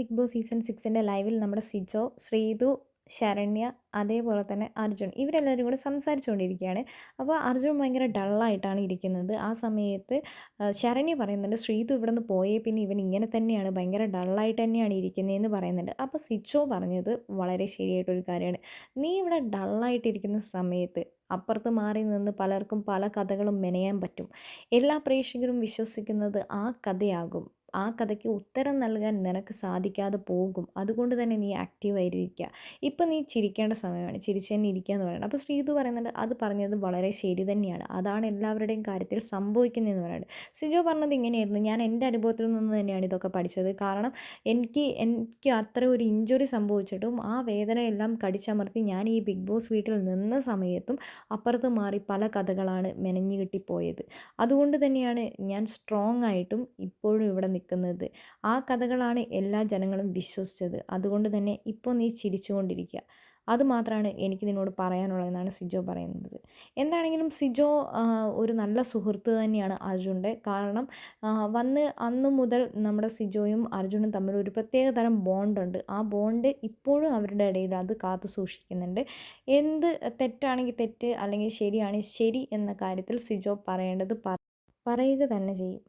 Big boss season സിക്സിന്റെ ലൈവിൽ നമ്മുടെ സിജോ ശ്രീതു ശരണ്യ അതേപോലെ തന്നെ അർജുൻ ഇവരെല്ലാവരും കൂടെ സംസാരിച്ചുകൊണ്ടിരിക്കുകയാണ്. അപ്പോൾ അർജുൻ ഭയങ്കര ഡള്ളായിട്ടാണ് ഇരിക്കുന്നത്. ആ സമയത്ത് ശരണ്യ പറയുന്നുണ്ട് ശ്രീതു ഇവിടെ നിന്ന് പോയേ പിന്നെ ഇവൻ ഇങ്ങനെ തന്നെയാണ് ഭയങ്കര ഡള്ളായിട്ട് തന്നെയാണ് ഇരിക്കുന്നതെന്ന് പറയുന്നുണ്ട്. അപ്പോൾ സിച്ചോ പറഞ്ഞത് വളരെ ശരിയായിട്ടൊരു കാര്യമാണ്. നീ ഇവിടെ ഡള്ളായിട്ടിരിക്കുന്ന സമയത്ത് അപ്പുറത്ത് മാറി നിന്ന് പലർക്കും പല കഥകളും മെനയാൻ പറ്റും. എല്ലാ പ്രേക്ഷകരും വിശ്വസിക്കുന്നത് ആ കഥയാകും. ആ കഥയ്ക്ക് ഉത്തരം നൽകാൻ നിനക്ക് സാധിക്കാതെ പോകും. അതുകൊണ്ട് തന്നെ നീ ആക്റ്റീവായിരിക്കുക ഇപ്പം നീ ചിരിക്കേണ്ട സമയമാണ്. ചിരിച്ചു തന്നെ ഇരിക്കുക എന്ന് പറയുന്നത്. അപ്പോൾ ശ്രീതു പറയുന്നുണ്ട് അത് പറഞ്ഞത് വളരെ ശരി തന്നെയാണ്. അതാണ് എല്ലാവരുടെയും കാര്യത്തിൽ സംഭവിക്കുന്നതെന്ന് പറയുന്നത്. സിജോ പറഞ്ഞത് ഇങ്ങനെയായിരുന്നു. ഞാൻ എന്റെ അനുഭവത്തിൽ നിന്ന് തന്നെയാണ് ഇതൊക്കെ പഠിച്ചത്. കാരണം എനിക്ക് എനിക്ക് അത്ര ഒരു ഇഞ്ചുറി സംഭവിച്ചിട്ടും ആ വേദനയെല്ലാം കടിച്ചമർത്തി ഞാൻ ഈ ബിഗ് ബോസ് വീട്ടിൽ നിന്ന സമയത്തും അപ്പുറത്ത് മാറി പല കഥകളാണ് മെനഞ്ഞു കിട്ടിപ്പോയത്. അതുകൊണ്ട് തന്നെയാണ് ഞാൻ സ്ട്രോങ് ആയിട്ടും ഇപ്പോഴും ഇവിടെ നിൽക്കുന്നത്. ആ കഥകളാണ് എല്ലാ ജനങ്ങളും വിശ്വസിച്ചത്. അതുകൊണ്ട് തന്നെ ഇപ്പോൾ നീ ചിരിച്ചുകൊണ്ടിരിക്കുക. അതുമാത്രമാണ് എനിക്ക് നിന്നോട് പറയാനുള്ളതെന്നാണ് സിജോ പറയുന്നത്. എന്താണെങ്കിലും സിജോ ഒരു നല്ല സുഹൃത്ത് തന്നെയാണ് അർജുന്റെ. കാരണം വന്ന് അന്ന് മുതൽ നമ്മുടെ സിജോയും അർജുനും തമ്മിൽ ഒരു പ്രത്യേക തരം ബോണ്ടുണ്ട്. ആ ബോണ്ട് ഇപ്പോഴും അവരുടെ ഇടയിൽ അത് കാത്തു സൂക്ഷിക്കുന്നുണ്ട്. എന്ത് തെറ്റാണെങ്കിൽ തെറ്റ് അല്ലെങ്കിൽ ശരിയാണെങ്കിൽ ശരി എന്ന കാര്യത്തിൽ സിജോ പറയേണ്ടത് പറയുക തന്നെ ചെയ്യും.